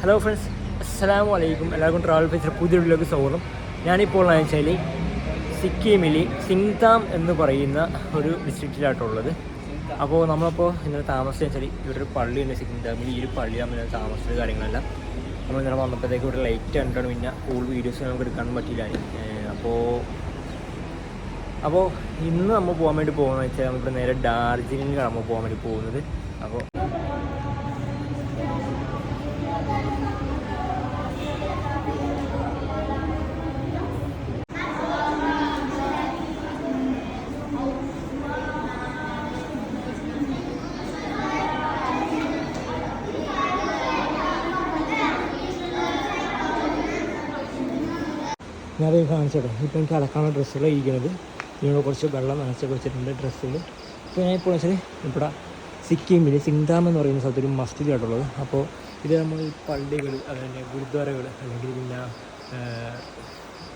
Hello friends അസ്സാം വലൈക്കും എല്ലാവർക്കും ട്രാവൽ ഫീച്ചർ പുതിയ വീട്ടിലേക്ക് സ്വാഗതം. ഞാനിപ്പോൾ എന്ന് വെച്ചാൽ സിക്കിമിൽ സിങ്താം എന്ന് പറയുന്ന ഒരു ഡിസ്ട്രിക്റ്റിലായിട്ടുള്ളത് അപ്പോൾ നമ്മളിപ്പോൾ ഇന്നലെ താമസിച്ചു വെച്ചാൽ ഇവിടെ ഒരു പള്ളിയുണ്ട് സിക്കിംതാമിൽ ഈ ഒരു പള്ളി തമ്മിൽ താമസിച്ചത് കാര്യങ്ങളെല്ലാം. നമ്മൾ ഇന്നലെ വന്നപ്പോഴത്തേക്ക് ഇവിടെ ലൈറ്റ് കണ്ടിട്ടാണ് പിന്നെ കൂടുതൽ വീഡിയോസ് നമുക്ക് എടുക്കാനും പറ്റിയില്ല. അപ്പോൾ അപ്പോൾ ഇന്ന് നമ്മൾ പോകാൻ വേണ്ടി പോകുന്നത് വെച്ചാൽ നമ്മളിവിടെ നേരെ ഡാർജിലിംഗിലാണ് നമ്മൾ പോകാൻ വേണ്ടി പോകുന്നത്. അപ്പോൾ ഞാനത് കാണിച്ചോട്ടെ ഇപ്പം എനിക്ക് അലക്കാനുള്ള ഡ്രസ്സുകൾ ഇരിക്കുന്നത്. ഇതിനോട് കുറച്ച് വെള്ളം നനച്ചൊക്കെ വെച്ചിട്ടുണ്ട് ഡ്രസ്സുകൾ ഇപ്പോൾ ഞാൻ ഇപ്പോൾ വെച്ചാൽ ഇവിടെ സിക്കിമിൽ സിങ്താം എന്ന് പറയുന്ന സ്ഥലത്ത് ഒരു മസ്ജിദായിട്ടുള്ളത് അപ്പോൾ ഇത് നമ്മൾ പള്ളികൾ അതുപോലെ ഗുരുദ്വാരകൾ അല്ലെങ്കിൽ പിന്നെ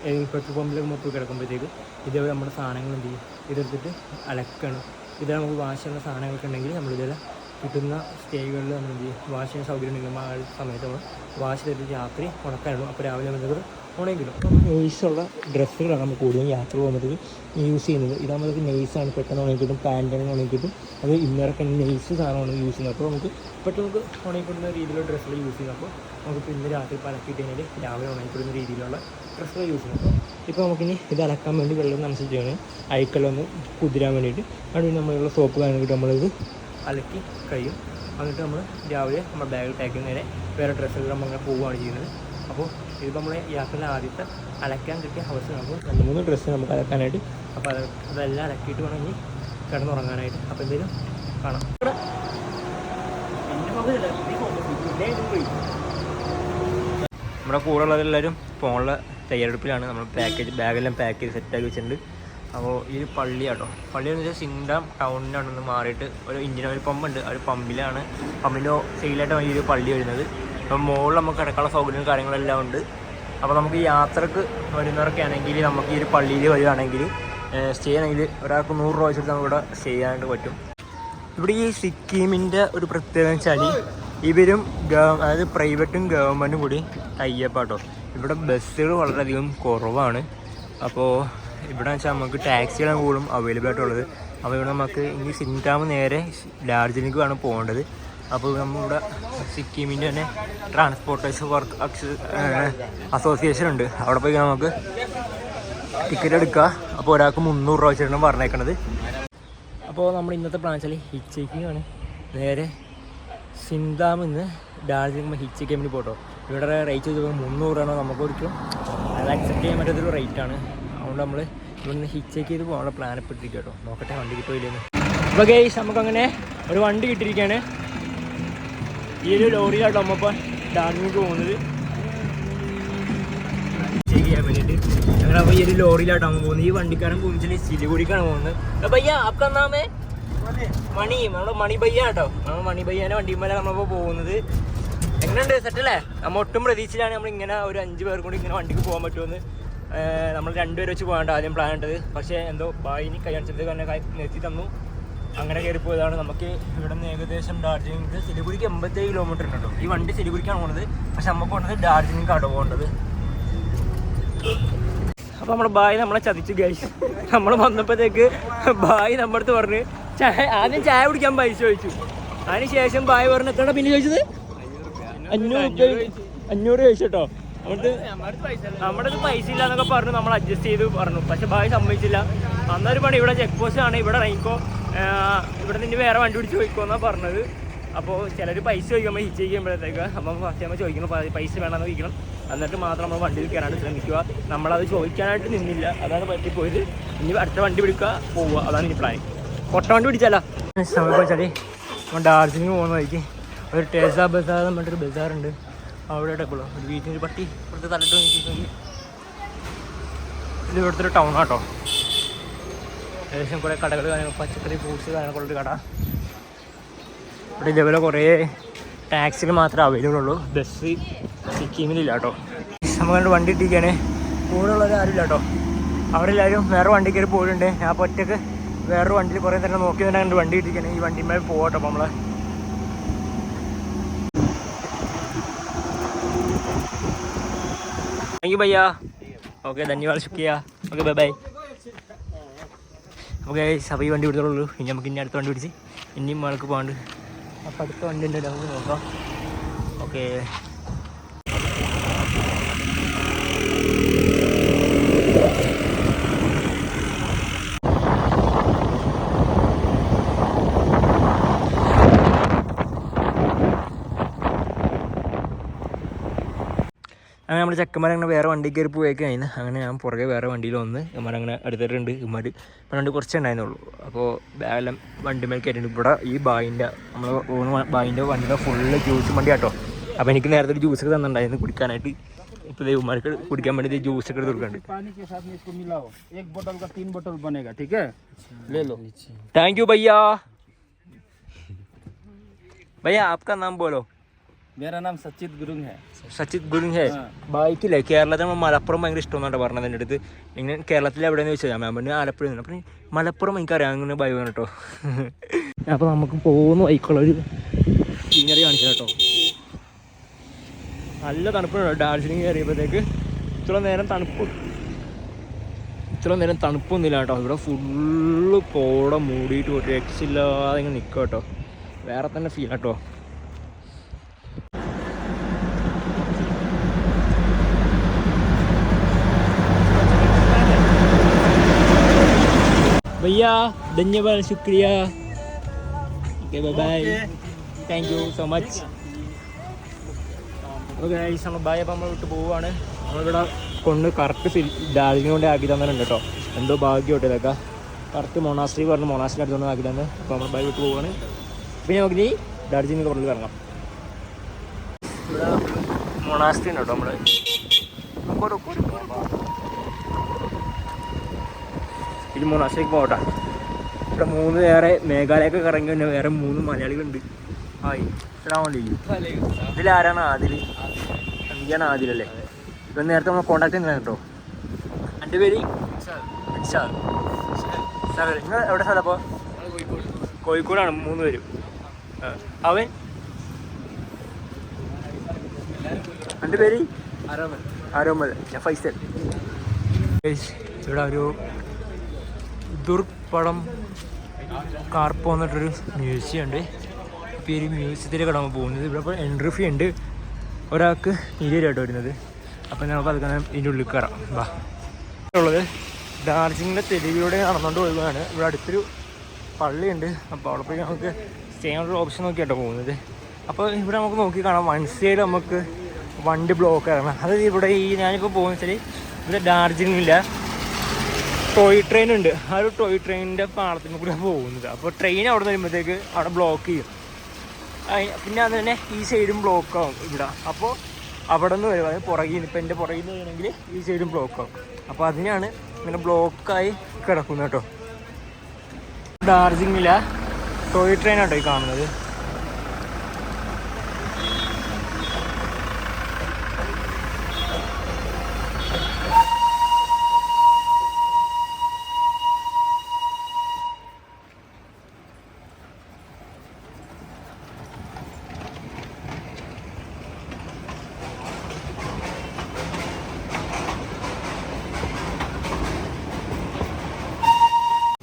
ഏതെങ്കിലും പെട്രോൾ പമ്പിലൊക്കെ മുപ്പ് കിടക്കുമ്പോഴത്തേക്ക് ഇതേപോലെ നമ്മുടെ സാധനങ്ങൾ എന്ത് ചെയ്യും? ഇതെടുത്തിട്ട് അലക്കണം. ഇത് നമുക്ക് വാഷ് ചെയ്യുന്ന സാധനങ്ങളൊക്കെ ഉണ്ടെങ്കിൽ നമ്മളിതെല്ലാം കിട്ടുന്ന സ്റ്റേകളിൽ നമ്മൾ എന്ത് ചെയ്യും? വാഷ് ചെയ്യുന്ന സൗകര്യം ഉണ്ടെങ്കിൽ ആ സമയത്ത് നമ്മൾ വാഷ് ചെയ്തിട്ട് രാത്രി ഉണക്കാനിടും അപ്പോൾ രാവിലെ നമുക്ക് ഉണങ്ങിക്കിടും നെയ്സുള്ള ഡ്രസ്സുകളാണ് നമ്മൾ കൂടുതലും യാത്ര പോകുമ്പോഴത്തേക്ക് യൂസ് ചെയ്യുന്നത്. ഇതാകുമ്പോഴത്തേക്ക് നെയ്സാണ്. പെട്ടെന്ന് ഉണങ്ങിക്കിട്ടും പാന്റാണ് ഉണങ്ങിക്കിട്ടും അത് ഇന്നറൊക്കെ നെയ്സ് സാധനമാണ് യൂസ് ചെയ്യുന്നത്. അപ്പോൾ നമുക്ക് പെട്ടെന്ന് നമുക്ക് ഉണങ്ങിക്കിടുന്ന രീതിയിലുള്ള ഡ്രസ്സുകൾ യൂസ് ചെയ്യുന്നത്. അപ്പോൾ നമുക്ക് ഇന്ന് രാത്രി പലക്കിട്ട് കഴിഞ്ഞാൽ രാവിലെ ഉണങ്ങിക്കിടുന്ന രീതിയിലുള്ള ഡ്രസ്സുകൾ യൂസ് ചെയ്യുന്നത്. അപ്പോൾ ഇപ്പോൾ നമുക്കിനി ഇത് അലക്കാൻ വേണ്ടി വെള്ളം നനച്ചിട്ടാണ് അയക്കലൊന്ന് കുതിരാൻ വേണ്ടിയിട്ട്. അതുകൊണ്ട് നമ്മളുള്ള സോപ്പ് കാര്യമായിട്ട് നമ്മളിത് അലക്കി കഴിയും. എന്നിട്ട് നമ്മൾ രാവിലെ നമ്മുടെ ബാഗിൽ പാക്ക് ചെയ്യുന്ന വേറെ ഡ്രസ്സുകൾ നമ്മൾ അങ്ങനെ പോവുകയാണ് ചെയ്യുന്നത്. അപ്പോൾ ഇത് നമ്മളെ യാത്രയിലെ ആദ്യത്തെ അലക്കാൻ കിട്ടിയ ഹൗസ് അപ്പോൾ രണ്ട് മൂന്ന് ഡ്രസ്സ് നമുക്ക് അലക്കാനായിട്ട് അപ്പോൾ അത് അതെല്ലാം അലക്കിയിട്ട് വേണം ഇനി കിടന്നുറങ്ങാനായിട്ട്. അപ്പോൾ എന്തെങ്കിലും കാണാം. നമ്മുടെ കൂടെ ഉള്ളവരെല്ലാവരും ഫോണിലെ തയ്യാറെടുപ്പിലാണ്. നമ്മൾ പാക്കേജ് ബാഗെല്ലാം പാക്ക് ചെയ്ത് സെറ്റാക്കി വെച്ചിട്ടുണ്ട്. അപ്പോൾ ഈ ഒരു പള്ളിയാട്ടോ പള്ളി എന്ന് വെച്ചാൽ സിംഗ്ഡാം ടൗണിലാണ് മാറിയിട്ട് ഒരു ഇന്ത്യൻ ഒരു പമ്പുണ്ട് ആ ഒരു പമ്പിലാണ് പമ്പിന്റെ സൈഡിലായിട്ടാണ് ഈ ഒരു പള്ളി വരുന്നത്. അപ്പം മുകളിൽ നമുക്ക് കിടക്കാനുള്ള സൗകര്യവും കാര്യങ്ങളെല്ലാം ഉണ്ട്. അപ്പോൾ നമുക്ക് യാത്രയ്ക്ക് വരുന്നവരൊക്കെ ആണെങ്കിൽ നമുക്ക് ഈ ഒരു പള്ളിയിൽ വരികയാണെങ്കിൽ സ്റ്റേ ആണെങ്കിൽ ഒരാൾക്ക് നൂറ് രൂപ വെച്ചിട്ട് നമുക്ക് ഇവിടെ സ്റ്റേ ചെയ്യാനായിട്ട് പറ്റും. ഇവിടെ ഈ സിക്കിമിന്റെ ഒരു പ്രത്യേകത വെച്ചാൽ ഇവരും ഗവ അതായത് പ്രൈവറ്റും ഗവൺമെന്റും കൂടി ടൈപ്പാട്ടോ ഇവിടെ ബസ്സുകൾ വളരെയധികം കുറവാണ്. അപ്പോൾ ഇവിടെ വെച്ചാൽ നമുക്ക് ടാക്സികളാണ് കൂടുതലും അവൈലബിൾ ആയിട്ടുള്ളത്. അപ്പോൾ ഇവിടെ നമുക്ക് ഇനി സിന്റാമ് നേരെ ഡാർജിലിംഗ് ആണ് പോകേണ്ടത്. അപ്പോൾ നമ്മുടെ സിക്കിമിന്റെ തന്നെ ട്രാൻസ്പോർട്ടേഴ്സ് വർക്ക് അസോസിയേഷൻ ഉണ്ട്. അവിടെ പോയി നമുക്ക് ടിക്കറ്റ് എടുക്കുക അപ്പോൾ ഒരാൾക്ക് മുന്നൂറ് രൂപ വെച്ചിട്ടാണ് പറഞ്ഞേക്കണത്. അപ്പോൾ നമ്മൾ ഇന്നത്തെ പ്ലാൻ വെച്ചാൽ ഹിച്ചേക്കിംഗ് ആണ്. നേരെ സിന്താമിൽ നിന്ന് ഡാർജിലിംഗ് ഹിച്ച് വേണ്ടി പോട്ടോ. ഇവിടെ റേറ്റ് ചെയ്ത് മുന്നൂറാണോ നമുക്ക് ഒരിക്കലും അത് അക്സെപ്റ്റ് ചെയ്യാൻ പറ്റാത്തൊരു റേറ്റ് ആണ്. അതുകൊണ്ട് നമ്മൾ ഇവിടെ നിന്ന് ഹിച്ചേക്ക് ചെയ്ത് പോകാനുള്ള പ്ലാൻ ഇട്ടിരിക്കുക കേട്ടോ നോക്കട്ടെ വണ്ടി കിട്ടുമില്ലെന്ന് അപ്പോൾ ഗൈസ് നമുക്കങ്ങനെ ഒരു വണ്ടി കിട്ടിയിരിക്കുകയാണ്. ഈ ഒരു ലോറിയിലാട്ടോ നമ്മ ഇപ്പോൾ ഡാർജിലിംഗ് പോകുന്നത്. ചെക്ക് ചെയ്യാൻ വേണ്ടിയിട്ട്. ഞങ്ങൾ അപ്പോൾ ഈ ഒരു ലോറിയിലാട്ടോ ഈ വണ്ടിക്കാരൻ പോകുന്നത്. സിലിഗുടിക്കാണ് പോകുന്നത് ഭയ്യ ആപ്കാ നാമേ മണി നമ്മുടെ മണി ഭയ്യ കേട്ടോ. നമ്മൾ മണി ഭയ്യാന്റെ വണ്ടിമേലെ നമ്മളിപ്പോൾ പോകുന്നത്. എങ്ങനെയുണ്ട്? സെറ്റല്ലേ നമ്മൾ ഒട്ടും പ്രതീക്ഷയിലാണ് നമ്മൾ ഇങ്ങനെ ഒരു അഞ്ച് പേർ കൂടി ഇങ്ങനെ വണ്ടിക്ക് പോകാൻ പറ്റുമെന്ന് നമ്മൾ രണ്ടുപേർ വെച്ച് പോകാണ്ട് ആദ്യം പ്ലാൻ ഇട്ടത്. പക്ഷേ എന്തോ ബായിനി അടിച്ചത് തന്നെ നിർത്തി തന്നു. അങ്ങനെ കയറി പോയതാണ് നമുക്ക് ഇവിടെ നിന്ന് ഏകദേശം ഡാർജിലിംഗ് സിലിഗുരിക്ക് എൺപത്തേഴ് കിലോമീറ്റർ ഉണ്ട് കേട്ടോ. ഈ വണ്ടി സിലിഗുരിക്കാണ് പോണത്. പക്ഷെ നമുക്ക് പോകുന്നത് ഡാർജിലിംഗാണ് പോകേണ്ടത്. അപ്പോൾ നമ്മുടെ ബായി നമ്മളെ ചതിച്ചു ഗൈസ് നമ്മൾ വന്നപ്പോഴത്തേക്ക് ബായി നമ്മുടെ അടുത്ത് പറഞ്ഞ് ചായ ആദ്യം ചായ കുടിക്കാൻ പൈസ ചോദിച്ചു. അതിന് ശേഷം ബായ് പറഞ്ഞു എത്ര പിന്നെ ചോദിച്ചത്? അഞ്ഞൂറ് അഞ്ഞൂറ് ചോദിച്ചു കേട്ടോ. നമ്മുടെ പൈസ ഇല്ല എന്നൊക്കെ പറഞ്ഞു നമ്മൾ അഡ്ജസ്റ്റ് ചെയ്ത് പറഞ്ഞു. പക്ഷെ ബായി സമ്മതിച്ചില്ല. അന്നൊരു പണി ഇവിടെ ചെക്ക് പോസ്റ്റ് ആണ് ഇവിടെ ഇറങ്ങിക്കോ ഇവിടെ നിന്ന് വേറെ വണ്ടി പിടിച്ച് പോയിക്കോ എന്നാണ് പറഞ്ഞത്. അപ്പോൾ ചിലർ പൈസ ചോദിക്കുമ്പോൾ ഹിച്ച് ചെയ്യുമ്പോഴത്തേക്ക് അപ്പം ഫസ്റ്റ് നമ്മൾ ചോദിക്കണം പൈസ വേണമെന്ന് ചോദിക്കണം. എന്നിട്ട് മാത്രം നമ്മൾ വണ്ടിയിൽ കയറാണ്ട് ശ്രമിക്കുക. നമ്മളത് ചോദിക്കാനായിട്ട് നിന്നില്ല. അതാണ് പറ്റിപ്പോയത്. ഇനി അടുത്ത വണ്ടി പിടിക്കുക പോവുക. അതാണ് ഇനി പ്ലാൻ കൊട്ട വണ്ടി പിടിച്ചാലോ? നമ്മൾ ഡാർജിലിംഗ് പോകുന്ന വഴിക്ക് ഒരു ടേസ ബസാർ എന്ന് പറഞ്ഞിട്ടൊരു ബസാറുണ്ട് അവിടെ ഇടക്കുള്ളൂ ഒരു വീട്ടിൽ പട്ടി ഇവിടുത്തെ തലട്ട് നോക്കി ഇവിടുത്തെ ഒരു ടൗൺ ആട്ടോ. ഏകദേശം കുറേ കടകൾ കാര്യങ്ങൾ പച്ചക്കറി ഫ്രൂട്ട്സ് കാര്യങ്ങളൊക്കെ കട. ഇവിടെ ഇതേപോലെ കുറേ ടാക്സികൾ മാത്രമേ അവൈലബിൾ ഉള്ളൂ. ബസ് സിക്കിമിലില്ല കേട്ടോ നമുക്ക് വണ്ടി ഇട്ടിരിക്കുകയാണ് കൂടെ ഉള്ളവർ ആരും ഇല്ല കേട്ടോ അവരെല്ലാവരും വേറെ വണ്ടി കയറി പോയിട്ടുണ്ട്. ഞാൻ അപ്പോൾ ഒറ്റയ്ക്ക് വേറൊരു വണ്ടിയിൽ കുറേ നേരം നോക്കി തന്നെ കണ്ട് വണ്ടി ഇട്ടിരിക്കുകയാണ് ഈ വണ്ടിമേൽ പോകട്ടോ അപ്പോൾ നമ്മളെ. താങ്ക് യു ഭയ്യ ഓക്കെ ധന്യവാദ് ശുക്രിയ. ഓക്കെ ബൈ ബൈ ഓക്കെ സഭ വണ്ടി പിടിച്ചോളൂ. ഇനി നമുക്ക് ഇനി അടുത്ത വണ്ടി പിടിച്ച്. ഇനിയും മഴക്ക് പോകാണ്ട്. അപ്പോൾ അടുത്ത വണ്ടി ഉണ്ട് നമുക്ക് നോക്കാം. ഓക്കെ അങ്ങനെ നമ്മുടെ ചെക്കന്മാരങ്ങനെ വേറെ വണ്ടി കയറി പോയേക്ക് കഴിഞ്ഞ് അങ്ങനെ ഞാൻ പുറകെ വേറെ വണ്ടിയിൽ വന്ന് ഇമാരങ്ങനെ അടുത്തിട്ടുണ്ട് ഇമാർ ഇപ്പം രണ്ട് കുറച്ചേ ഉണ്ടായിരുന്നുള്ളൂ അപ്പോൾ ബാഗെല്ലാം വണ്ടി മേൽ കയറ്റിണ്ട് ഇവിടെ ഈ ബായിൻ്റെ നമ്മൾ പോകുന്ന ബായിൻ്റെ വണ്ടിയുടെ ഫുള്ള് ജ്യൂസ് വണ്ടി കേട്ടോ അപ്പോൾ എനിക്ക് നേരത്തെ ഒരു ജ്യൂസ് ഒക്കെ തന്നിട്ടുണ്ടായിരുന്നു കുടിക്കാനായിട്ട് ഇപ്പോൾ ഇവന്മാർക്ക് കുടിക്കാൻ വേണ്ടി ജ്യൂസ് ഒക്കെ എടുത്ത് കൊടുക്കുന്നുണ്ട് पानी के साथ में इसको मिलाओ एक बोतल का तीन बोतल बनेगा ठीक है ले लो താങ്ക് യു भैया भैया आपका नाम बोलो മേരാ നാം സച്ചിത് ഗുരുങ് ഹേ സച്ചിത് ഗുരുങ് ബൈക്കില്ലേ കേരളത്തിൽ നമ്മൾ മലപ്പുറം ഭയങ്കര ഇഷ്ടമെന്നാണ് പറഞ്ഞത് എന്റെ അടുത്ത്. ഇങ്ങനെ കേരളത്തിൽ എവിടെയെന്ന് ചോദിച്ചാൽ ഞാൻ പിന്നെ ആലപ്പുഴ അപ്പം മലപ്പുറം എനിക്കറിയാം അങ്ങനെ ഭയം കേട്ടോ. അപ്പം നമുക്ക് പോകുന്ന ബൈക്കുള്ളൊരു സീനറി കാണിച്ചു കേട്ടോ. നല്ല തണുപ്പുണ്ട് ഡാർജിലിംഗ് കയറിയപ്പോഴത്തേക്ക്. ഇത്ര നേരം തണുപ്പ്. ഇത്ര നേരം തണുപ്പൊന്നുമില്ല കേട്ടോ. ഇവിടെ ഫുള്ള് കോട മൂടിയിട്ട് ഒരു രക്ഷയില്ലാതെ ഇങ്ങനെ നിൽക്കും കേട്ടോ. വേറെ തന്നെ ഫീൽ കേട്ടോ. भैया धन्यवाद शुक्रिया okay bye bye thank you so much okay നമ്മൾ ബായ് അപ്പം നമ്മൾ വിട്ട് പോവുകയാണ് നമ്മളിവിടെ കൊണ്ട് കറക്റ്റ് ഡാർജിലിംഗ് കൊണ്ട് ആക്കി തന്നിട്ടുണ്ട് കേട്ടോ എന്തോ ഭാഗ്യമായിട്ട് ഇതൊക്കെ കറക്റ്റ് മൊണാസ്ട്രി പറഞ്ഞ് മൊണാസ്ട്രി അടുത്തുകൊണ്ട് ആക്കി തന്നെ അപ്പോൾ നമ്മൾ ബായ് വിട്ട് പോവുകയാണ് പിന്നെ നമുക്ക് ഇനി ഡാർജിലിംഗ് കുറഞ്ഞ് വരണം ഇവിടെ മൊണാസ്ട്രി ഉണ്ട് കേട്ടോ നമ്മൾ ഇത് മൊണാസേക്ക് പോകട്ടെ ഇവിടെ മൂന്ന് വേറെ മേഘാലയൊക്കെ കറങ്ങി തന്നെ വേറെ മൂന്ന് മലയാളികളുണ്ട്. ഹായ് അസ്സലാമലൈക്കും ഇതിലാരാണ് ആദിൽ എന്തിയാണ് ആദിലല്ലേ? ഇപ്പം നേരത്തെ നമ്മൾ കോണ്ടാക്ട് ചെയ്യുന്നത് കേട്ടോ. എന്റെ പേര് നിങ്ങൾ എവിടെ സ്ഥലം അപ്പോൾ കോഴിക്കോടാണ് മൂന്ന് പേരും. അവൻ? എന്റെ പേര്? ആരോമൽ ഞാൻ ഫൈസൽ. ഗയ്സ്, ഇവിടെ ഒരു ദുർപ്പടം കാർപ്പ് വന്നിട്ടൊരു മ്യൂസിയം ഉണ്ട് അപ്പോൾ ഈ മ്യൂസിയത്തിലേക്ക് നമ്മൾ പോകുന്നത്. ഇവിടെ ഇപ്പോൾ എൻട്രി ഫീ ഉണ്ട്. ഒരാൾക്ക് ഇരുപതായിട്ട് വരുന്നത്. അപ്പോൾ നമുക്ക് അതൊക്കെ ഇതിന്റെ ഉള്ളിൽ കയറാം. വാ. ഉള്ളത് ഡാർജിലിങ്ങിന്റെ തെരുവിലൂടെ നടന്നുകൊണ്ട് പോവുകയാണ്. ഇവിടെ അടുത്തൊരു പള്ളിയുണ്ട്. അപ്പോൾ അവിടെ പോയി നമുക്ക് സ്റ്റേ ഓപ്ഷൻ നോക്കിയാട്ടോ പോകുന്നത്. അപ്പോൾ ഇവിടെ നമുക്ക് നോക്കി കാണാം. വൺ സൈഡ് നമുക്ക് വണ്ടി ബ്ലോക്ക് ആകണം അതായത് ഇവിടെ ഈ ഞാനിപ്പോൾ പോകുന്ന വെച്ചാൽ ഇവിടെ ഡാർജിലിംഗില്ല ടോയ് ട്രെയിൻ ഉണ്ട്. ആ ഒരു ടോയ് ട്രെയിനിന്റെ പാളത്തിന് കൂടെ പോകുന്നത്. അപ്പോൾ ട്രെയിൻ അവിടെ വരുമ്പോഴത്തേക്ക് അവിടെ ബ്ലോക്ക് ചെയ്യും. പിന്നെ അത് തന്നെ ഈ സൈഡും ബ്ലോക്ക് ആവും ഇവിടെ. അപ്പോൾ അവിടെ നിന്ന് വരും. അതായത് പുറകിൽ നിന്ന് ഇപ്പം എന്റെ പുറകിൽ നിന്ന് വരണമെങ്കിൽ ഈ സൈഡും ബ്ലോക്ക് ആവും. അപ്പോൾ അതിനാണ് ഇങ്ങനെ ബ്ലോക്കായി കിടക്കുന്നത് കേട്ടോ. ഡാർജിലിംഗിലെ ടോയ് ട്രെയിനാട്ടോ ഈ കാണുന്നത്.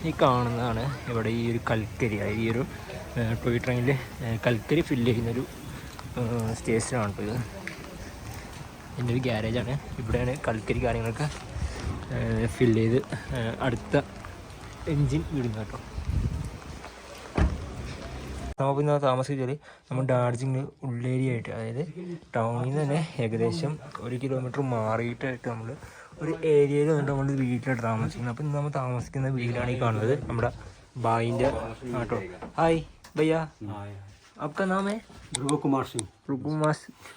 ഈ കാണുന്നതാണ് ഇവിടെ ഈ ഒരു കൽക്കരി ഈ ഒരു ടോയ് ട്രെയിനിൽ കൽക്കരി ഫില്ല് ചെയ്യുന്നൊരു സ്റ്റേഷനാണ് ഇത്. എന്റെ ഒരു ഗ്യാരേജാണ്. ഇവിടെയാണ് കൽക്കരി കാര്യങ്ങളൊക്കെ ഫില്ല് ചെയ്ത് അടുത്ത എൻജിൻ വിടുന്നത് കേട്ടോ. ഇന്ന് താമസിച്ചാൽ നമ്മൾ ഡാർജിലിംഗ് ഉള്ളേരിയായിട്ട് അതായത് ടൗണിൽ നിന്ന് തന്നെ ഏകദേശം ഒരു കിലോമീറ്റർ മാറിയിട്ടായിട്ട് നമ്മൾ ഒരു ഏരിയയിൽ വന്നിട്ട് നമ്മൾ വീട്ടിലായിട്ട് താമസിക്കുന്നത് അപ്പോൾ ഇന്ന് നമ്മൾ താമസിക്കുന്ന വീടാണ് ഈ കാണുന്നത് നമ്മുടെ ബായിൻ്റെ ആട്ടോ ഹായ് ഭയ്യ आपका नाम है ध्रुव कुमार सिंह റുക്കുമാർ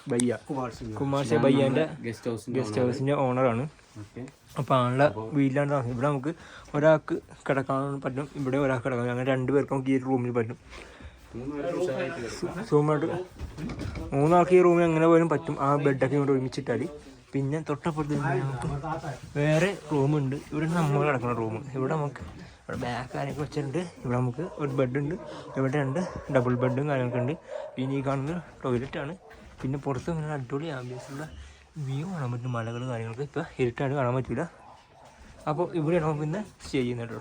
ഭയ്യ कुमार सिंह കുമാർ സെ ഭയ്യൻ്റെ गेस्ट हाउस ഗസ്റ്റ് ഹൗസിൻ്റെ ഓണറാണ് ओके അപ്പോൾ ആളുടെ വീട്ടിലാണ് താമസം ഇവിടെ നമുക്ക് ഒരാൾക്ക് കിടക്കാൻ പറ്റും ഇവിടെ ഒരാൾക്ക് കിടക്കാൻ അങ്ങനെ രണ്ട് പേർക്ക് നമുക്ക് ഈ ഒരു റൂമിൽ പറ്റും സൂമായിട്ട് മൂന്നാൾക്ക് ഈ റൂമിൽ എങ്ങനെ പോലും പറ്റും ആ ബെഡൊക്കെ ഇങ്ങോട്ട് ഒരുമിച്ചിട്ടാൽ പിന്നെ തൊട്ടപ്പുറത്ത് നമുക്ക് വേറെ റൂമുണ്ട് ഇവിടെ നമ്മൾ കിടക്കുന്ന റൂം ഇവിടെ നമുക്ക് ഇവിടെ ബാക്ക് കാര്യങ്ങളൊക്കെ വെച്ചിട്ടുണ്ട്. ഇവിടെ നമുക്ക് ഒരു ബെഡുണ്ട് ഇവിടെ രണ്ട് ഡബിൾ ബെഡും കാര്യങ്ങളൊക്കെ ഉണ്ട്. പിന്നെ ഈ കാണുന്നത് ടോയ്ലറ്റാണ് പിന്നെ പുറത്ത് ഇങ്ങനെ അടിപൊളി ആംബിയൻസ് ഉള്ള വ്യൂ കാണാൻ പറ്റും. മലകൾ കാര്യങ്ങളൊക്കെ. ഇപ്പോൾ ഇരുട്ടാണ് കാണാൻ പറ്റില്ല അപ്പോൾ ഇവിടെയാണ് നമുക്ക് ഇന്ന് സ്റ്റേ ചെയ്യുന്നത്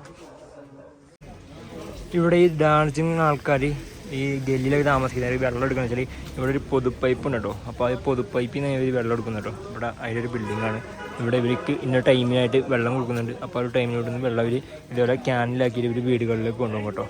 ഇവിടെ ഈ ഡാൻസിങ് ആൾക്കാർ ഈ ഗല്ലിലൊക്കെ താമസിക്കുന്നവർ വെള്ളം എടുക്കുന്ന വെച്ചാൽ ഇവിടെ ഒരു പൊതുപ്പൈപ്പ് ഉണ്ട് കേട്ടോ. അപ്പോൾ ആ പൊതുപ്പൈപ്പിൽ നിന്ന് ഇവർ വെള്ളം എടുക്കുന്നു കേട്ടോ. ഇവിടെ അതിലൊരു ബിൽഡിംഗ് ആണ്. ഇവിടെ ഇവർക്ക് ഇന്ന ടൈമിനായിട്ട് വെള്ളം കൊടുക്കുന്നുണ്ട്. അപ്പോൾ ആ ഒരു ടൈമിലോട്ട് വെള്ളം ഇവർ ഇതേപോലെ ക്യാനിലാക്കിയിട്ട് ഇവർ വീടുകളിലേക്ക് കൊണ്ടുപോകും കേട്ടോ.